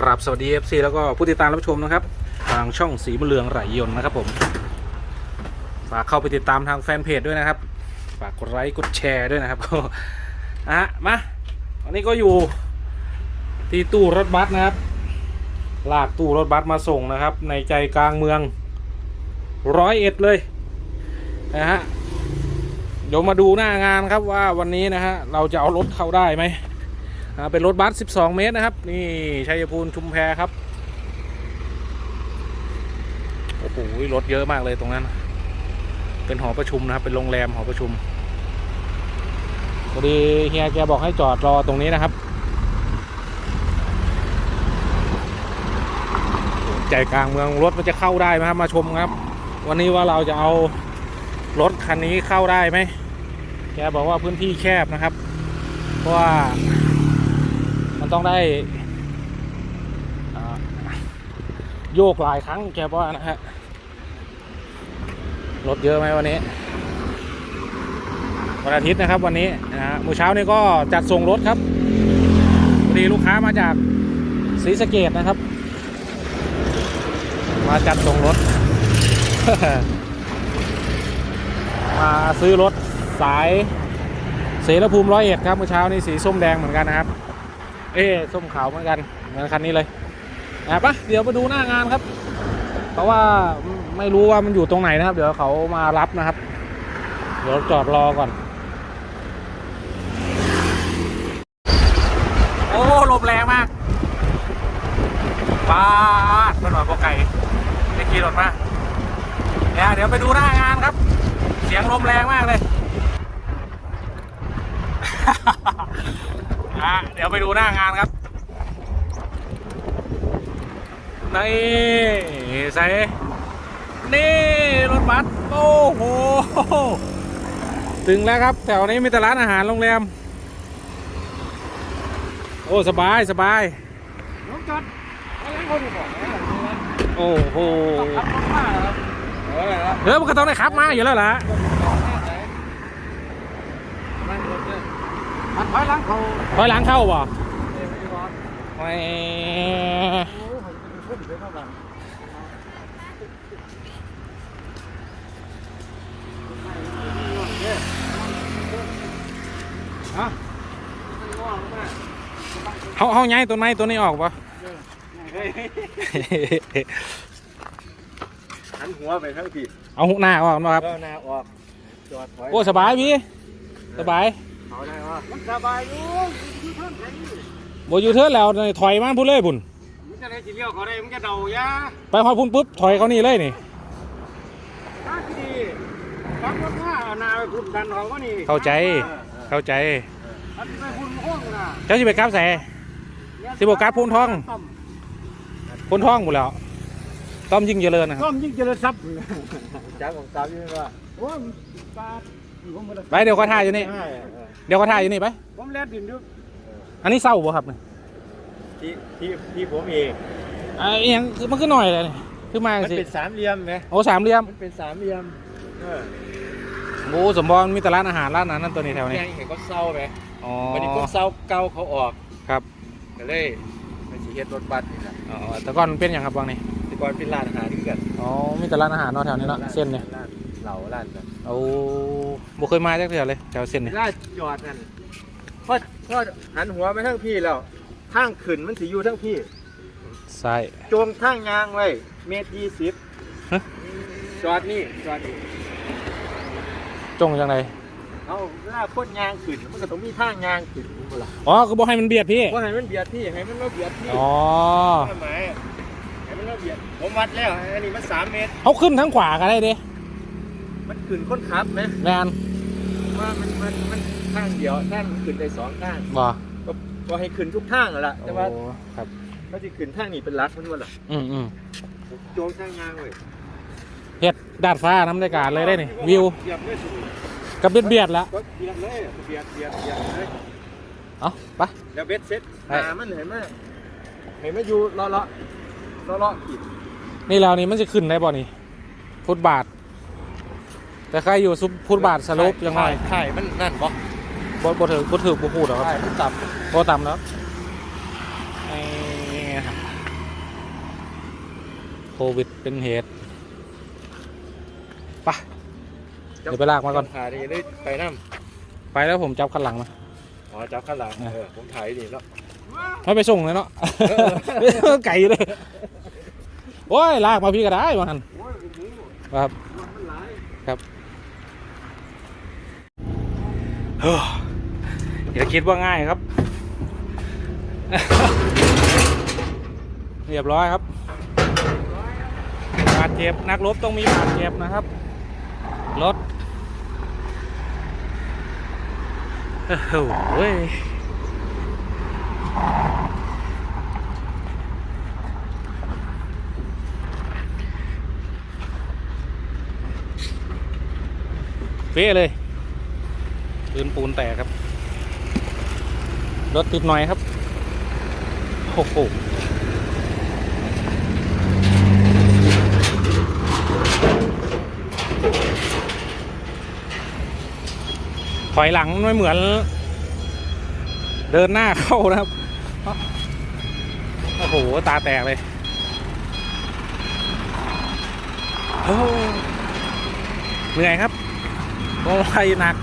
กราบสวัสดี FC แล้วก็ผู้ติดตามรับชมนะครับ ทางช่องสีบุญเรืองไหลยน์นะครับผม ฝากเข้าไปติดตามทางแฟนเพจด้วยนะครับ ฝากกดไลค์กดแชร์ด้วยนะครับอะมาวันนี้ก็อยู่ที่ตู้รถบัสนะครับ ลากตู้รถบัสมาส่งนะครับ ในใจกลางเมืองร้อยเอ็ดเลยนะฮะเดี๋ยวมาดูหน้างานครับว่าวันนี้นะฮะเราจะเอารถเข้าได้ไหม เป็นรถบัส 12 เมตรนะครับ นี่ชัยภูมิชุมแพครับ โอ้โห รถเยอะมากเลยตรงนั้น เป็นหอประชุมนะครับ เป็นโรงแรมหอประชุมพอดีเฮียแกบอกให้จอดรอตรงนี้นะครับ ใจกลางเมืองรถมันจะเข้าได้ไหมครับมาชมครับ วันนี้ว่าเราจะเอารถคันนี้เข้าได้ไหมแกบอกว่าพื้นที่แคบนะครับ เพราะว่า มันต้องได้โยกหลายครั้งแกบอกว่านะฮะ รถเยอะไหมวันนี้ วันอาทิตย์นะครับวันนี้นะฮะมื้อเช้านี้ก็จัดส่งรถครับพอดีลูกค้ามาจากศรีสะเกดนะครับ มาจัดส่งรถ มาซื้อรถสายเสรภูมิร้อยเอ็ดครับเมื่อเช้านี้สีส้มแดงเหมือนกันนะครับ เอ้ส้มขาวเหมือนกันเหมือนคันนี้เลยนะปะเดี๋ยวมาดูหน้างานครับ เพราะว่าไม่รู้ว่ามันอยู่ตรงไหนนะครับ เดี๋ยวเขามารับนะครับ เดี๋ยวจอดรอก่อน โอ้ลมแรงมากป้าดถนนโปไก่ได้ขี่รถมาเนี่ยเดี๋ยวไปดูหน้างานครับ เสียงลมแรงมากเลย อะเดี๋ยวไปดูหน้างานครับนี่ใส่นี่ รถบัสโอ้โห ถึงแล้วครับ แถวนี้มีแต่ร้านอาหารโรงแรม โอ้ สบายสบายรถจอดอะไรคนอยู่บอกนะโอ้โหขับรถมาครับเออครับเฮ้ยมันก็ต้องได้ขับมาอยู่แล้วล่ะ นั่งรถเนี่ย มันถอยหลังเขาถอยหลังเข้าบ่เองไม่ร้อนไม่โอ้ผมจะเป็นคนอยู่ข้างหลังฮะเขาเขาย้ายต้นไม้ตัวนี้ออกป่ะหันหัวไปทั้งผิดเอาหุหน้าออกนะครับก็นาออกจอดถอยโอ้สบายพี่สบาย เขาได้ว่ามันสบายอยู่อยู่เท่าไหร่โบอยู่เทิร์นแล้วนี่ถอยมาพูดเลยบุญมันจะได้จีเลี้ยวเขาได้มันจะเดายาไปพอพุ่นปุ๊บถอยเขานี่เลยนี่ถ้าที่ขับรถมาเอานาไปพุ่นดันเขาก็นี่เข้าใจเข้าใจอันนี้ไปพุ่นห้องนะเจ้าสิไปกราบใส่สิบหกกราฟพุ่นทองต้มพุ่นท้องหมดแล้วต้อมยิ่งเจริญนะครับต้มยิ่งเจริญทรัพย์จ้าของสาวยิ่งว่าโอ้ยปลาอยู่ ผมหมดเลยไปเดี๋ยวเขาถ่ายอยู่นี่ ใช่เดี๋ยวเขาถ่ายอยู่นี่ไป ผมแลดดินอยู่อันนี้เศร้าบ่ครับเนี่ยที่ที่ที่ผมเองอ่าอหยังคือมันคือหน่อยเลยคือมามันสิเป็นสามเหลี่ยมไหมโอ้สามเหลี่ยมมันเป็นสามเหลี่ยมเออโอ้สมบรณ์มีแต่ร้านอาหารร้านนั้นนั่นตัวนี้แถวนี้แกงเห็นก็เศร้าไหมอ๋อวันนี้คนเศร้าเก่าเขาออกครับก็เลยไปสีเฮ็ดรถบัสนี่นะอ๋อแต่ก่อนเป็นอย่างครับบางนี่แต่ก่อนเป็นร้านอาหารที่กันอ๋อมีแต่ร้านอาหารเนาะแถวนี้เนาะเส้นเนี่ยร้านเหล่าร้านแบบ โอ้บ่เคยมาจักเทื่อเลยแถวเส้นเนี่ยร้านจอดนั่นพอพอหันหัวไปทั้งพี่แล้วทางขึ้นมันสิอยู่ทั้งพี่ซ้าย จงทางยางไว้เมตรยี่สิบฮะ จอดนี่จอดนี่จงจังไดเอาเวลาพ่นยางขึ้นมันก็ต้องมีทางยางขึ้นบ่ล่ะอ๋อคือบ่ให้มันเบียดพี่ว่าให้มันเบียดพี่ให้มันมาเบียดพี่อ๋อทำไมให้มันมาเบียดผมวัดแล้วอันนี้มันสามเมตร เขาขึ้นทั้งขวาก็ได้เด้มัน ขึ้นคนขับไหมแมนว่ามันมันมันทางเดียวทางมันขึ้นได้สองทางบ่ก็ก็ให้ขึ้นทุกทางนั่นแหละแต่ว่าโอ้ครับเขาจะขึ้นทางนี้เป็นหลักมันว่าล่ะอืมอืมโจงทางยางเว้ยเฮ็ดดาดฟ้าน้ำในการเลยได้นี่วิวเบียดเลยสุดกับเบียดเบียดแล้วก็เบียดเลยเบียดเบียดเบียดเลยเอาไปแล้วเบ็ดเซ็ตไปหามันเห็นไหมเห็นไหมอยู่เลาะเลาะเลาะเลาะขีดนี่แล้วนี่มันจะขึ้นได้บ่นี่ฟุตบาท แต่ใครอยู่ซุปฟุตบาทสรุปยังไงใช่มันนั่นบ่บ่บ่ถือบ่ถือบ่พูดหรอกครับใช่มันต่บ่ต่ำแล้วนี่ครับโควิดเป็นเหตุไปะเดี๋ยวไปลากมาก่อนถ่ายดีเลยไปน้ไปแล้วผมจับคันหลังมาำอ๋อจับข้างหลังเออผมถ่ายดีแล้วไม่ไปส่งเลยเนาะไก่เลยโอ้ยลากมาพี่ก็ได้มาหันครับครับเฮ้ อย่าคิดว่าง่ายครับ เรียบร้อยครับบาดเจ็บนักรบต้องมีบาดเจ็บนะครับ รถโอ้โหเฟ้เลย ปืนปูนแตกครับ รถติดหน่อยครับโอ้โหถอยหลังไม่เหมือน เดินหน้าเข้านะครับ โอ้โห ตาแตกเลยโอ้เหนื่อยครับโอ้ยหนัก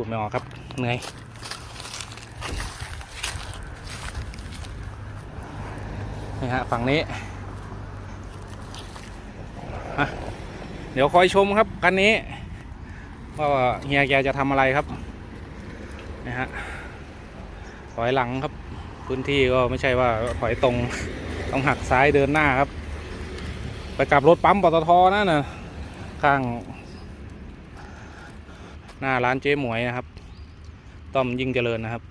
พูดไม่ออกครับเหนื่อยนี่ฮะฝั่งนี้เดี๋ยวคอยชมครับคันนี้ว่าเฮียแกจะทำอะไรครับนะฮะถอยหลังครับ พื้นที่ก็ไม่ใช่ว่าถอยตรงต้องหักซ้ายเดินหน้าครับ ไปกลับรถปั๊มปตทนั่นนะข้าง หน้าร้านเจ๊หมวยนะครับ ต้อมยิ่งเจริญนะครับ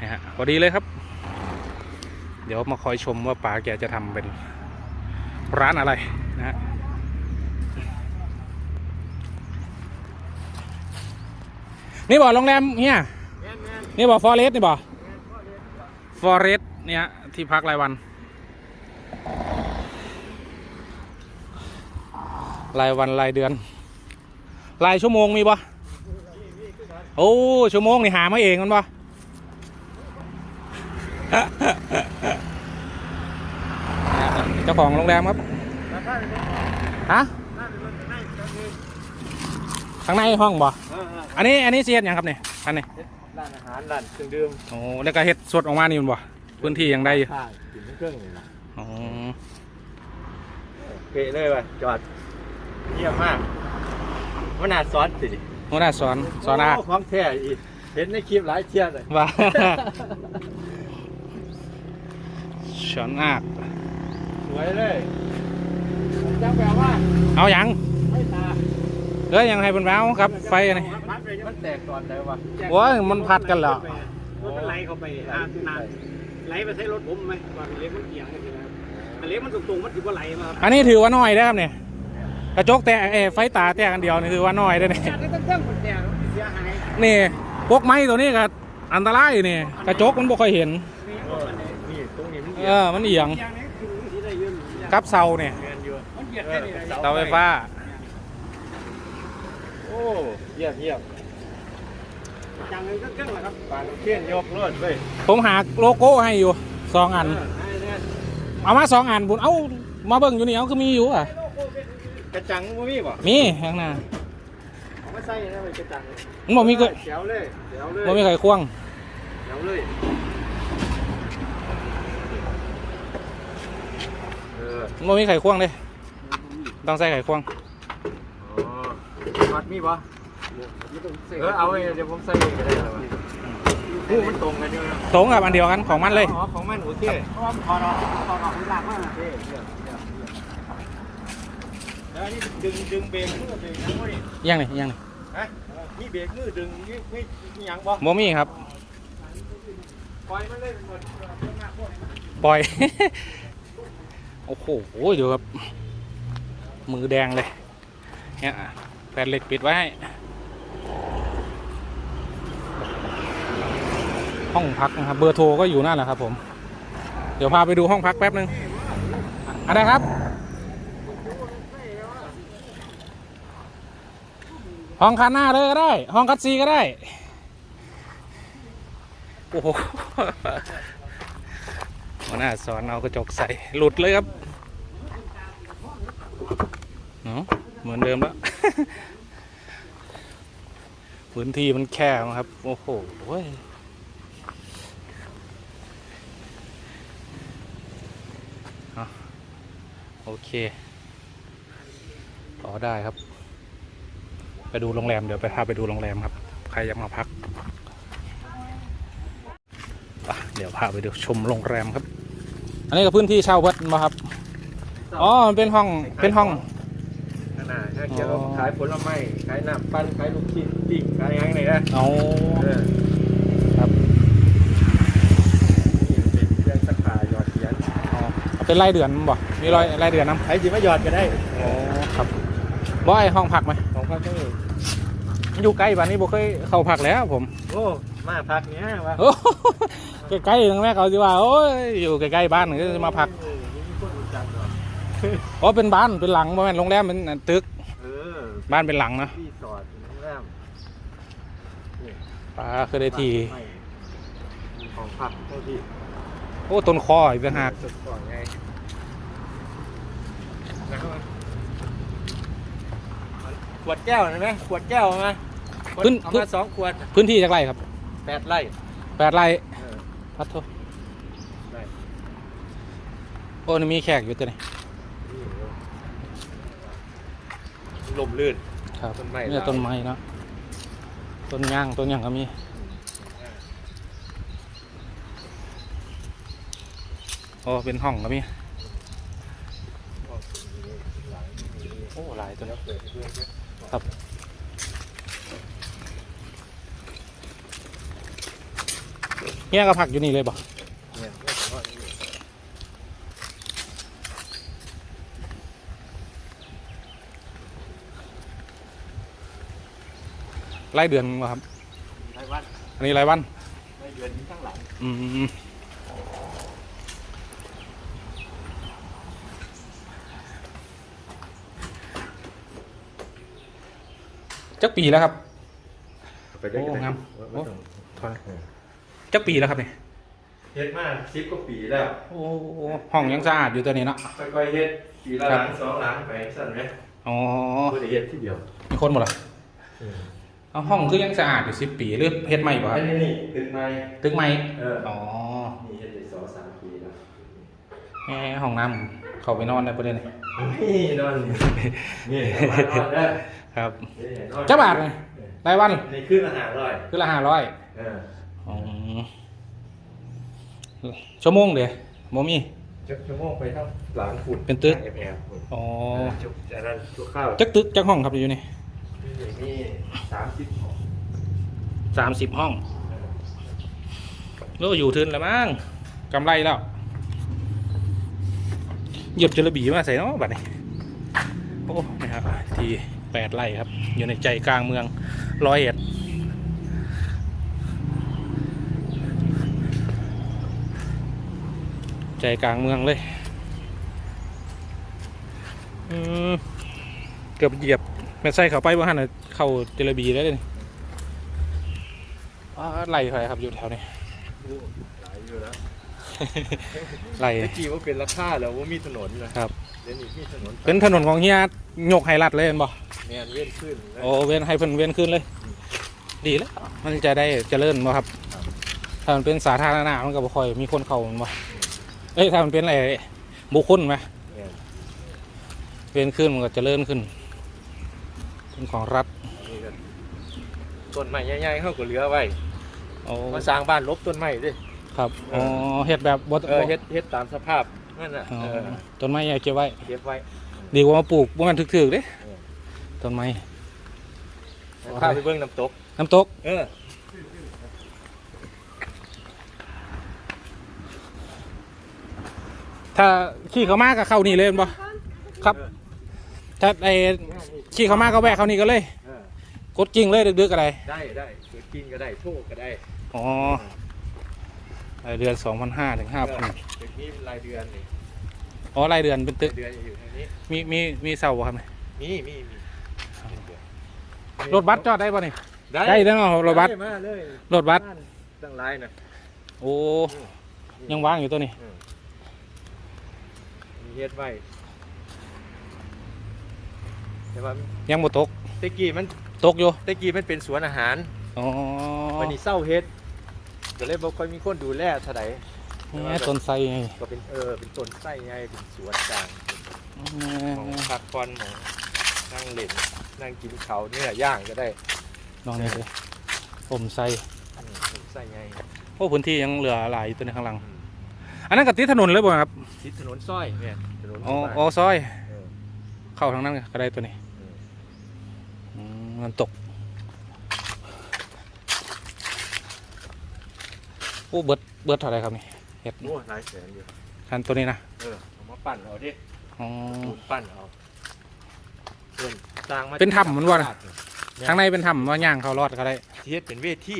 นะฮะพอดีเลยครับ เดี๋ยวมาคอยชมว่าป๋าแกจะทำเป็นร้านอะไรนะฮะนี่บอกโรงแรมเฮียนี่บอกฟอเรสนี่บอกฟอเรสเนี่ยที่พักรายวัน รายวันรายเดือน รายชั่วโมงมีบ่โอ้ชั่วโมงนี่หามาเองมันบ่เจ้าของโรงแรมครับฮะข้างในห้องบ่อันนี้อันนี้เสียดยังครับเนี่ยอันนี้ร้านอาหารร้านเครื่องดื่มโอ้แล้วก็เฮ็ดสดออกมานี่มันบ่พื้นที่ยังได้อยู่ข้างกินเครื่องนี่นะอ๋อเกะเลยว่ะจอด เยี่ยมมากมันน่าสอนสิหัวหน้าสอนสอนอาโของแท้อีกเห็นในคลิปหลายเที่ยเลยว่าสอนอากสวยเลยจังแปลว่าเอาหยังไม่ตาเอ้ยยังให้เป็นแววครับไฟอันนี้มันแตกก่อนเลยวะโอ้ยมันพัดกันเหรอรถมันไหลเข้าไปอ่านานไหลไปใช้รถผมไหมก่อนเล็กมันเอียงกันอยู่แล้วอันเล็กมันตรงๆมันถือว่าไหลมาครับอันนี้ถือว่าน้อยได้อครับเนี่ยก ระจกแต่เอยไฟตาแต่กันเดียวนี่ถือว่าน้อยได้อเนี่ยจัดได้ตั้งแต่คนแก่เสียหายนี่พวกไม้ตัวนี้ก็อันตรายนี่กระจกมันบ่ค่อยเห็นมีรถมันเนี่ยนี่ตรงนี้มันเออ มันเอียงอย่างนี้คือที่ได้ยืนกับเสาเนี่ยเงินอยู่มันเบียดแค่นี้เลยเสาไฟฟ้า โอ้เยี่ยมเยี่ยมอย่างนึงก็เครื่องแหละครับปานเทียนยกรถเว้ยผมหาโลโก้ให้อยู่สองอัน เอามาสองอันบุญเอ้ามาเบิ่งอยู่นี่เอาคือมีอยู่อะ กระจังบ่มีบ่มีข้างหน้าเอามาใส่นะไปกระจังมันบอกมีก็เสียวเลยเสียวเลยบ่มีใครควงเสียวเลยเออมันบ่มีใครควงเลยต้องใส่ไข่ควงอ๋อวัดมีบ่เออเอาไว้เดี๋ยวผมใส่เองก็ได้แล้ววะหูมันตรงกันอยู่นะตรงกับอันเดียวกันของมันเลยอ๋อของมันโอเคเพราะว่ามันถอดออกถอดออกที่หลังว่าโอเคเยี่ยมเยี่ยม แล้วอันนี่ดึงดึงเบรกมือเบรกยังบ่นี่ยังนี่ยังนี่ฮะมีเบรกมือดึงมีมีมีหยังบ่บ่มีครับ ปล่อยมันเลยหมดปล่อย โอ้โหเดี๋ยวครับ มือแดงเลย เนี่ยแผ่นเหล็กปิดไว้ให้ห้องพักนะครับ เบอร์โทรก็อยู่นั่นแหละครับผม เดี๋ยวพาไปดูห้องพักแป๊บนึงอะไรครับ ห้องคันหน้าเลยก็ได้ ห้องคัดซีก็ได้ โอ้โหหัวหน้าสอนเอากระจกใส่ หลุดเลยครับเนาะเหมือนเดิมแล้ว พื้นที่มันแคบนะครับ โอ้โหโอเคต่อได้ครับ ไปดูโรงแรมเดี๋ยวไปพาไปดูโรงแรมครับ ใครอยากมาพักอะเดี๋ยวพาไปดูชมโรงแรมครับ อันนี้ก็พื้นที่เช่าวัดมาครับอ๋อมันเป็นห้องเป็นห้องขนาดถ้าเกี่ยวกับขายผลไม้ขายน้ำปั้นขายลูกชิ้นปิ้งขายหยังไงนะเอาเออครับนี่เป็นเครื่องสักผ้าหยอดเหรียญอ๋อเอาเป็นรายเดือนบ่มีรายรายเดือนน้ำใครสิมาหยอดก็ได้อ๋อครับบ่ไอห้องพักไหมของพักนี่ อยู่ใกล้บ้านนี้บ่เคยเข้าพักแล้วผมโอ้มาพักเนี้ยว่าโอ้ใกล้ๆนึงแม่เขาสิว่าโอ้ยอยู่ใกล้ๆบ้านก็จะมาพักเออมีคนรู้จักเหรออ๋อเป็นบ้านเป็นหลังบ่แม่นโรงแรมเป็นตึกเออบ้านเป็นหลังนะรีสอร์ทโรงแรมนี่ป้าเคยได้ทีไม่ของพักเท่าที่โอ้ต้นคออีกต่างหากสุดก่อนไงนะครับขวดแก้วเห็นไหมขวดแก้วมาขวด พื้น เอาพื้นมาสองขวดพื้นที่จากไรครับแปดไร่แปดไร่เออพัดโทได้โอ้นี่มีแขกอยู่ตัวนี้นี่ลมลื่น ครับต้นไม้เนี่ยต้นไม้เนาะต้นย่างต้นย่างก็มีโอ้เป็นห้องก็มีโอ้หลายตัวแล้วเปิดให้เพื่อนด้วยครับ เฮียก็พักอยู่นี่เลยบ่เนี่ยเนี่ยผมว่านี่รายเดือนบ่ครับรายวันอันนี้รายวันรายเดือนนี้ข้างหลังอืมจักปีแล้วครับ ไปได้กันโอ้งาม โอ้ถอย จักปีแล้วครับเนี่ยเฮ็ดมาสิบกว่าปีแล้วโอ้ห้องยังสะอาดอยู่ตัวนี้เนาะค่อยๆเฮ็ดปีละหลังสองหลังไปสั่นไหมอ๋อบ่ได้เฮ็ดทีเดียว มีคนหมดเหรอเอาห้องคือยังสะอาดอยู่สิบปีหรือเฮ็ดใหม่บ่คอัรับนนี้นี่ตึกไม้ตึกใหม่เอออ๋อนี่เฮ็ดได้สองสามปีแล้วแหมห้องน้ำเข้าไปนอนได้ประเด็นยนี่นอนนี่นี่มานอนได้ครับนี่นอนเจ้าบาทเลยรายวันนี่คืออาหารอร่อยคือละห้าร้อยเอออ๋อ ชั่วโมงเดียวโมมีจะชั่วโมงไปเท่าหลังฝุ่นเป็นตึก แอบแอบฝุ่นอ๋อจุกจากนั้นทุกข้าวจักตึกจักห้องครับอยู่นี่นี่มีสามสิบหกสามสิบห้องแล้วอยู่ทึนแล้วมั้งกำไรแล้วเหยียบจระบีมาใส่เนาะบัดนี้โอ้นะครับทีแปดไร่ครับ อยู่ในใจกลางเมืองร้อยเอ็ด ใจกลางเมืองเลยอืมเกือบเหยียบแม่ไส้เข้าไปว่าหันน่ะเข้าเจระบีแล้วเลยนี่อ้าไล่ไปครับอยู่แถวนี้หลายอยู่แล้วไล่เมื่อกี้ว่าเป็นราคาแล้วว่ามีถนนนะครับเดี๋ยวนี้มีถนนเป็นถนนของเฮียยกไฮรัดเลยเห็นบ่แมนเว้นขึ้นแล้วโอ้เว้นให้เพิ่นเว้นขึ้นเลย ดีแล้วมันจะได้เจริญบ่ครับถ้ามันเป็นสาธารณะมันก็บ่ค่อยมีคนเข้ามันบ่ เอ้ยถ้ามันเป็นอะไรบุคคลไหมแม่นเว้นขึ้นมันก็เจริญขึ้น เป็นของรัฐอันนี้ก็ต้นไม้ใหญ่ๆเขาก็เหลือไว้โอ้มาสร้างบ้านลบต้นไม้ดิครับอ๋อเฮ็ดแบบบ่เออเฮ็ดเฮ็ดตามสภาพนั่นน่ะอ๋อเออต้นไม้ใหญ่เก็บไว้เก็บไว้ดีกว่ามาปลูกบ่แม่นถึกๆเด้เออต้นไม้พาไปเบิ่งน้ำตกน้ำตก เออ ถ้าขี่เขามาก็เข้านี่เลยแม่นบ่ครับ ถ้าไอ้ขี่เขามาก็แวะเข้านี่ก็เลย เออกดกิ่งเลยดึกๆอะไรได้ได้เกิดกินก็ได้โชคก็ได้อ๋อรายเดือนสองพันห้าถึงห้าพันเออเดี๋ยวนี้รายเดือนนี่อ๋อรายเดือนเป็นตึรากยเดือนอยู่ทางนี้มีมีมีเสาบ่ครับเนี่ยมีมีมีรถบัสจอดได้ป่ะนี่ได้ได้แล้วเนาะรถบัสได้มาเลยรถบัสตั้งหลายน่ะโอ้ยังว่างอยู่ตัวนี้มี เฮ็ดไว้แต่ว่ายังบ่ตกแตะกี้มันตกอยู่แตะกี้มันเป็นสวนอาหารอ๋อวันนี้เศร้าเฮ็ดก็เลยบ่ค่อยมีคนดูแลเท่าใดนี่ต้นไทรไงก็เป็นเออเป็นต้นไส้ไงเป็นสวนกลางอืหมองมพักผ่อนหมองนั่งเล่นนั่งกินเขาวเนื้อย่างก็ได้ลองนี่เลยผมไทรอืมเป็นไส้ไง โอ้พื้นที่ยังเหลือหลายอยู่ตัวนี้ข้างหลัง อืม อันนั้นกับติดถนนเลยบ่ครับทิศถนนสร้อยเนี่ยถนนอ๋อบ้านอ๋อซอย เออเข้าทางนั้นก็ได้ตัวนี้อืมอืมมันตกโอ้เบิดเบิดเท่าไหรครับนี่เห็ดโอ้หลายแสนอยู่ทันตัวนี้นะเออเอามาปั่นเอาดิอ๋อ ปูนปั้นเอาเพื่อนสร้างมาเป็นถ้ำมันว่าน่ะเนี่ยข้างในเป็นถ้ำว่าย่างเขารอดก็ได้ที่เฮ็ดเป็นเวที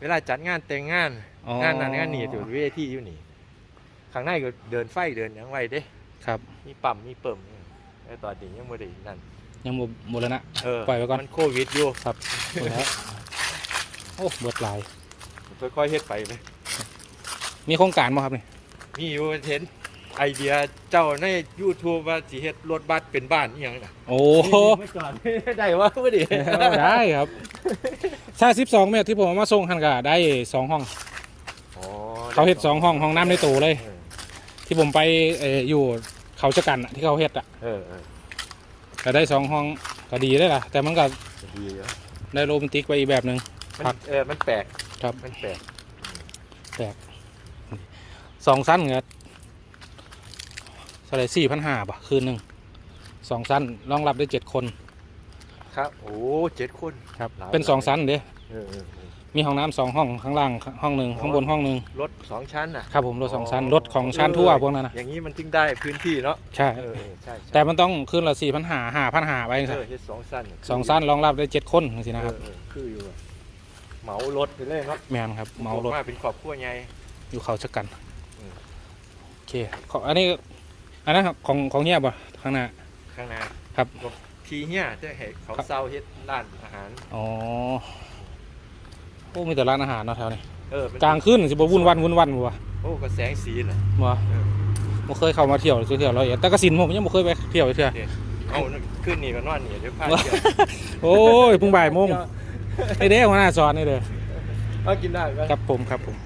เวลาจัดงานแต่งงาน อ๋องานนั้นงานนี้จะเป็นเวทีอยู่นี่ ข้างในก็เดินไฟเดินหยังไว้เด้ ครับมีปั๊มมีเปิ่มไอ้ตอนนี้ยังไม่ได้นั่นยังบ่หมดแล้วนะเออปล่อยไว้ก่อนมันโควิดอยู่ครับหมดแล้วโอ้เบิดหลายค่อยๆเฮ็ดไปเลยมีโครงการบ่ครับนี่มีอยู่เห็นไอเดียเจ้าใน YouTube ว่าสิเฮ็ดรถบัสเป็นบ้านอีหยังน่ะโอ้ไม่ก่อนได้วะบ่ดิได้ครับถ้าสิบสองเมตรที่ผมเอามาส่งหันก็ได้สองห้องอ๋อเขาเฮ็ดสองห้องห้องน้ำในตู้เลยเออ ที่ผมไปเอ่ออยู่เขาชะกันอะที่เขาเฮ็ดอะเออเออก็ได้สองห้องก็ดีเลยล่ะ แต่มันก็ดีเยอะได้โรแมนติกไปอีกแบบหนึ่งมันครับเออมันแปลกครับมันแปลกสองสั้นก็เท่าไหรสี่พันห้าป่ะคืนหนึ่งสองสั้นรองรับได้เจ็ดคนครับ โอ้เจ็ดคนครับ หลายเป็นสองสั้นเด้ เออเออเออ มีห้องน้ำสองห้องข้างล่างห้องหนึ่งข้างบนห้องหนึ่งรถสองชั้นน่ะ ครับผมรถสองชั้นรถของชั้นทั่วพวกนั้นนะอย่างนี้มันถึงได้พื้นที่เนาะใช่เออเออใช่ใช่แต่มันต้องคืนละสี่พันห้าห้าพันห้าไปเอสิอเฮ็ดสองชั้นสองสั้นรองรับได้เจ็ดคนสินะครับเออเออคืออยู่อะเหมารถไปเลยเนาะแมนครับเหมารถมาเป็นครอบครัวใหญ่อยู่เขาชะกันอืม โอเคขออันนี้อันนั้นของของเฮียบ่ข้างหน้าข้างหน้าครับ ทีเนี้ยจะเห็นเขาครับเซาเฮ็ดร้านอาหารอ๋อโอ้มีแต่ร้านอาหารเนาะแถวนี้เออมันกลางคืนสิบ่วุ่นวันวุ่นวันบ่วะโอ้ก็แสงสีน่ะ บ่เออ บ่เคยเข้ามาเที่ยวเที่ยวร้อยเอ็ดแต่กสินผมยังบ่เคยไปเที่ยวเที่ยว เอาขึ้นนี่ก็นอนนี่เดี๋ยวพาเที่ยวโอ้ยเพิ่งบ่ายโมงไอ้เด้หัวหน้าสอนนี่เด้อเอากินได้ไหม ครับผมครับผม